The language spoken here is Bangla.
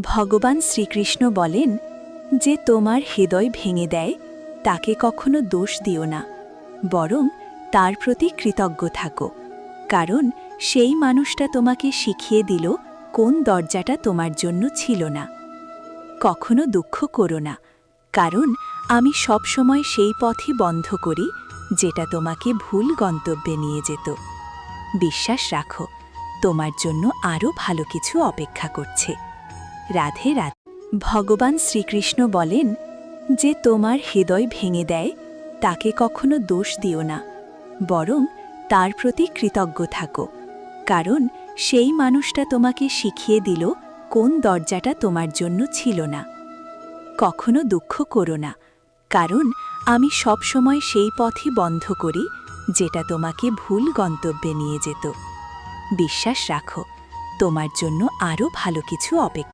ভগবান শ্রীকৃষ্ণ বলেন, যে তোমার হৃদয় ভেঙে দেয়, তাকে কখনো দোষ দিও না। বরং তার প্রতি কৃতজ্ঞ থাকো। কারণ সেই মানুষটা তোমাকে শিখিয়ে দিল কোন দরজাটা তোমার জন্য ছিল না। কখনো দুঃখ করো না। কারণ আমি সবসময় সেই পথই বন্ধ করি, যেটা তোমাকে ভুল গন্তব্যে নিয়ে যেত। বিশ্বাস রাখো, তোমার জন্য আরও ভালো কিছু অপেক্ষা করছে। রাধে রাধে। ভগবান শ্রীকৃষ্ণ বলেন, যে তোমার হৃদয় ভেঙে দেয়, তাকে কখনো দোষ দিও না। বরং তার প্রতি কৃতজ্ঞ থাকো। কারণ সেই মানুষটা তোমাকে শিখিয়ে দিল কোন দরজাটা তোমার জন্য ছিল না। কখনো দুঃখ করো না। কারণ আমি সবসময় সেই পথই বন্ধ করি, যেটা তোমাকে ভুল গন্তব্যে নিয়ে যেত। বিশ্বাস রাখো, তোমার জন্য আরও ভালো কিছু অপেক্ষা